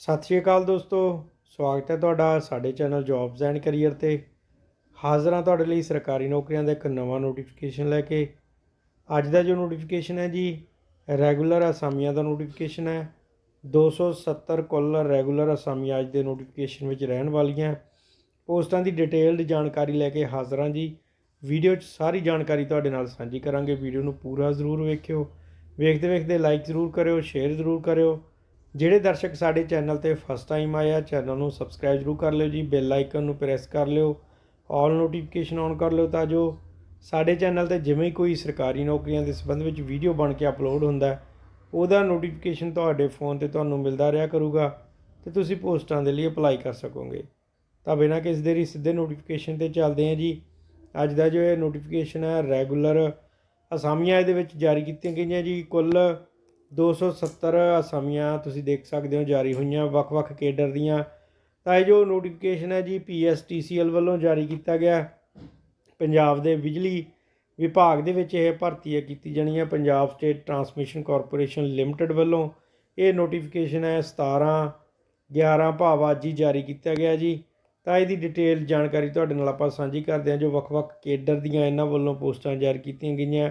ਸਤਿ ਸ਼੍ਰੀ ਅਕਾਲ ਦੋਸਤੋ, ਸਵਾਗਤ ਹੈ ਤੁਹਾਡਾ ਸਾਡੇ ਚੈਨਲ ਜੌਬਸ ਐਂਡ ਕੈਰੀਅਰ ਤੇ। ਹਾਜ਼ਰ ਹਾਂ ਤੁਹਾਡੇ ਲਈ ਸਰਕਾਰੀ ਨੌਕਰੀਆਂ ਦਾ ਇੱਕ ਨਵਾਂ ਨੋਟੀਫਿਕੇਸ਼ਨ ਲੈ ਕੇ। ਅੱਜ ਦਾ ਜੋ ਨੋਟੀਫਿਕੇਸ਼ਨ ਹੈ ਜੀ ਰੈਗੂਲਰ ਅਸਾਮੀਆਂ ਦਾ ਨੋਟੀਫਿਕੇਸ਼ਨ ਹੈ। 270 ਕੁੱਲ ਰੈਗੂਲਰ ਅਸਾਮੀਆਂ ਅੱਜ ਦੇ ਨੋਟੀਫਿਕੇਸ਼ਨ ਵਿੱਚ ਰਹਿਣ ਵਾਲੀਆਂ। ਪੋਸਟਾਂ ਦੀ ਡਿਟੇਲਡ ਜਾਣਕਾਰੀ ਲੈ ਕੇ ਹਾਜ਼ਰ ਹਾਂ ਜੀ। ਵੀਡੀਓ 'ਚ ਸਾਰੀ ਜਾਣਕਾਰੀ ਤੁਹਾਡੇ ਨਾਲ ਸਾਂਝੀ ਕਰਾਂਗੇ। ਵੀਡੀਓ ਨੂੰ ਪੂਰਾ ਜ਼ਰੂਰ ਵੇਖਿਓ। ਵੇਖਦੇ ਵੇਖਦੇ ਲਾਈਕ ਜ਼ਰੂਰ ਕਰਿਓ ਸ਼ੇਅਰ ਜ਼ਰੂਰ ਕਰਿਓ। ਜਿਹੜੇ ਦਰਸ਼ਕ ਸਾਡੇ ਚੈਨਲ ਤੇ ਫਸਟ ਟਾਈਮ ਆਏ ਆ, ਚੈਨਲ ਨੂੰ ਸਬਸਕ੍ਰਾਈਬ ਜ਼ਰੂਰ ਕਰ ਲਿਓ ਜੀ ਬੈਲ ਆਈਕਨ ਨੂੰ ਪ੍ਰੈਸ ਕਰ ਲਿਓ ਆਲ ਨੋਟੀਫਿਕੇਸ਼ਨ ਔਨ ਕਰ ਲਿਓ ਤਾਂ ਜੋ ਸਾਡੇ ਚੈਨਲ ਤੇ ਜਿਵੇਂ ਹੀ ਕੋਈ ਸਰਕਾਰੀ ਨੌਕਰੀਆਂ ਦੇ ਸੰਬੰਧ ਵਿੱਚ ਵੀਡੀਓ ਬਣ ਕੇ ਅਪਲੋਡ ਹੁੰਦਾ ਉਹਦਾ ਨੋਟੀਫਿਕੇਸ਼ਨ ਤੁਹਾਡੇ ਫੋਨ ਤੇ ਤੁਹਾਨੂੰ ਮਿਲਦਾ ਰਿਹਾ ਕਰੂਗਾ ਤੇ ਤੁਸੀਂ ਪੋਸਟਾਂ ਦੇ ਲਈ ਅਪਲਾਈ ਕਰ ਸਕੋਗੇ। ਤਾਂ ਬਿਨਾਂ ਕਿਸੇ ਦੇਰੀ ਸਿੱਧੇ ਨੋਟੀਫਿਕੇਸ਼ਨ ਤੇ ਚੱਲਦੇ ਹਾਂ ਜੀ। ਅੱਜ ਦਾ ਜੋ ਇਹ ਨੋਟੀਫਿਕੇਸ਼ਨ ਹੈ ਰੈਗੂਲਰ ਅਸਾਮੀਆਂ ਇਹਦੇ ਵਿੱਚ ਜਾਰੀ ਕੀਤੀਆਂ ਗਈਆਂ ਜੀ, ਕੁੱਲ 270 ਅਸਾਮੀਆਂ ਤੁਸੀਂ ਦੇਖ ਸਕਦੇ ਹੋ ਜਾਰੀ ਹੋਈਆਂ, ਵੱਖ-ਵੱਖ ਕੇਡਰ ਦੀਆਂ। ਤਾਂ ਇਹ ਜੋ ਨੋਟੀਫਿਕੇਸ਼ਨ ਹੈ ਜੀ ਪੀਐਸਟੀਸੀਐਲ ਵੱਲੋਂ ਜਾਰੀ ਕੀਤਾ ਗਿਆ। ਪੰਜਾਬ ਦੇ ਬਿਜਲੀ ਵਿਭਾਗ ਦੇ ਵਿੱਚ ਇਹ ਭਰਤੀ ਹੈ ਕੀਤੀ ਜਾਣੀ ਹੈ Punjab state transmission corporation limited ਵੱਲੋਂ ਇਹ ਨੋਟੀਫਿਕੇਸ਼ਨ ਹੈ 17 11 ਭਾਵ ਅੱਜ ਹੀ ਜਾਰੀ ਕੀਤਾ ਗਿਆ ਜੀ। ਤਾਂ ਇਹਦੀ ਡਿਟੇਲ ਜਾਣਕਾਰੀ ਤੁਹਾਡੇ ਨਾਲ ਆਪਾਂ ਸਾਂਝੀ ਕਰਦੇ ਹਾਂ, ਜੋ ਵੱਖ-ਵੱਖ ਕੇਡਰ ਦੀਆਂ ਇਹਨਾਂ ਵੱਲੋਂ ਪੋਸਟਾਂ ਜਾਰੀ ਕੀਤੀਆਂ ਗਈਆਂ।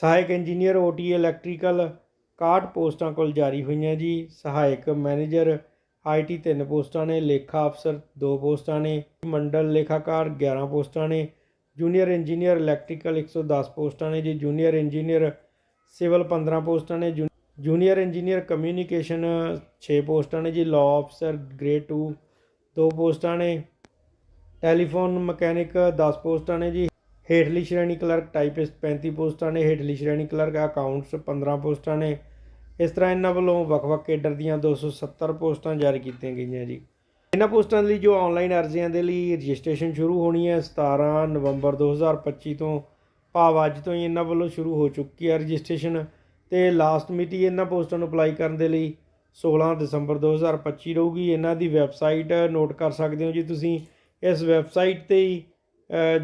ਸਹਾਇਕ ਇੰਜੀਨੀਅਰ ਓਟੀ ਇਲੈਕਟ੍ਰੀਕਲ 61 ਪੋਸਟਾਂ ਕੋਲ ਜਾਰੀ ਹੋਈਆਂ ਜੀ। ਸਹਾਇਕ ਮੈਨੇਜਰ ਆਈਟੀ 3 ਪੋਸਟਾਂ ਨੇ, ਲੇਖਾ ਅਫਸਰ 2 ਪੋਸਟਾਂ ਨੇ, ਮੰਡਲ ਲੇਖਾਕਾਰ 11 ਪੋਸਟਾਂ ਨੇ, ਜੂਨੀਅਰ ਇੰਜੀਨੀਅਰ ਇਲੈਕਟ੍ਰੀਕਲ 110 ਪੋਸਟਾਂ ਨੇ ਜੀ, ਜੂਨੀਅਰ ਇੰਜੀਨੀਅਰ ਸਿਵਲ 15 ਪੋਸਟਾਂ ਨੇ, ਜੂ- ਜੂਨੀਅਰ ਇੰਜੀਨੀਅਰ ਕਮਿਊਨੀਕੇਸ਼ਨ 6 ਪੋਸਟਾਂ ਨੇ ਜੀ ਲਾਅ ਅਫਸਰ ਗ੍ਰੇਡ 2 2 ਪੋਸਟਾਂ ਨੇ, ਟੈਲੀਫੋਨ ਮਕੈਨਿਕ 10 ਪੋਸਟਾਂ ਨੇ ਜੀ। ਹੇਠਲੀ ਸ਼੍ਰੇਣੀ ਕਲਰਕ ਟਾਈਪਿਸਟ 35 ਪੋਸਟਾਂ ਨੇ, ਹੇਠਲੀ ਸ਼੍ਰੇਣੀ ਕਲਰਕ ਅਕਾਊਂਟਸ 15 ਪੋਸਟਾਂ ਨੇ। ਇਸ ਤਰ੍ਹਾਂ ਇਹਨਾਂ ਵੱਲੋਂ ਵੱਖ-ਵੱਖ ਕੇਡਰ ਦੀਆਂ 270 ਪੋਸਟਾਂ ਜਾਰੀ ਕੀਤੀਆਂ ਗਈਆਂ ਜੀ। ਇਹਨਾਂ ਪੋਸਟਾਂ ਲਈ ਜੋ ਆਨਲਾਈਨ ਅਰਜ਼ੀਆਂ ਦੇ ਲਈ ਰਜਿਸਟ੍ਰੇਸ਼ਨ ਸ਼ੁਰੂ ਹੋਣੀ ਹੈ 17 ਨਵੰਬਰ 2025 ਤੋਂ, ਭਾਵ ਅੱਜ ਤੋਂ ਹੀ ਇਹਨਾਂ ਵੱਲੋਂ ਸ਼ੁਰੂ ਹੋ ਚੁੱਕੀ ਹੈ ਰਜਿਸਟ੍ਰੇਸ਼ਨ ਤੇ ਲਾਸਟ ਮਿਤੀ ਇਹਨਾਂ ਪੋਸਟਾਂ ਨੂੰ ਅਪਲਾਈ ਕਰਨ ਦੇ ਲਈ 16 ਦਸੰਬਰ 2025 ਰਹੂਗੀ। ਇਹਨਾਂ ਦੀ ਵੈਬਸਾਈਟ ਨੋਟ ਕਰ ਸਕਦੇ ਹੋ ਜੀ ਤੁਸੀਂ। ਇਸ ਵੈਬਸਾਈਟ ਤੇ ਹੀ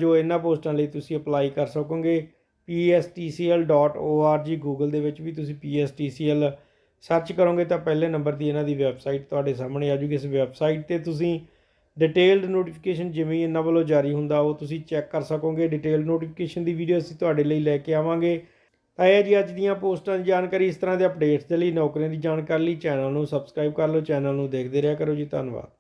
ਜੋ ਇਹਨਾਂ ਪੋਸਟਾਂ ਲਈ ਤੁਸੀਂ ਅਪਲਾਈ ਕਰ ਸਕੋਗੇ pstcl.org ਗੂਗਲ ਦੇ ਵਿੱਚ ਵੀ ਤੁਸੀਂ pstcl ਸਰਚ ਕਰੋਗੇ ਤਾਂ ਪਹਿਲੇ ਨੰਬਰ ਦੀ ਇਹਨਾਂ ਦੀ ਵੈਬਸਾਈਟ ਤੁਹਾਡੇ ਸਾਹਮਣੇ ਆ ਜੂਗੀ। ਇਸ ਵੈਬਸਾਈਟ ਤੇ ਤੁਸੀਂ ਡਿਟੇਲਡ ਨੋਟੀਫਿਕੇਸ਼ਨ ਜਿਵੇਂ ਇਹਨਾਂ ਵੱਲੋਂ ਜਾਰੀ ਹੁੰਦਾ, ਉਹ ਤੁਸੀਂ ਚੈੱਕ ਕਰ ਸਕੋਗੇ। ਡਿਟੇਲਡ ਨੋਟੀਫਿਕੇਸ਼ਨ ਦੀ ਵੀਡੀਓ ਅਸੀਂ ਤੁਹਾਡੇ ਲਈ ਲੈ ਕੇ ਆਵਾਂਗੇ। ਤਾਂ ਇਹ ਜੀ ਅੱਜ ਦੀਆਂ ਪੋਸਟਾਂ ਦੀ ਜਾਣਕਾਰੀ, ਇਸ ਤਰ੍ਹਾਂ ਦੇ ਅਪਡੇਟਸ ਦੇ ਲਈ ਨੌਕਰੀਆਂ ਦੀ ਜਾਣਕਾਰੀ ਲਈ ਚੈਨਲ ਨੂੰ ਸਬਸਕ੍ਰਾਈਬ ਕਰ ਲਓ। ਚੈਨਲ ਨੂੰ ਦੇਖਦੇ ਰਿਹਾ ਕਰੋ ਜੀ। ਧੰਨਵਾਦ।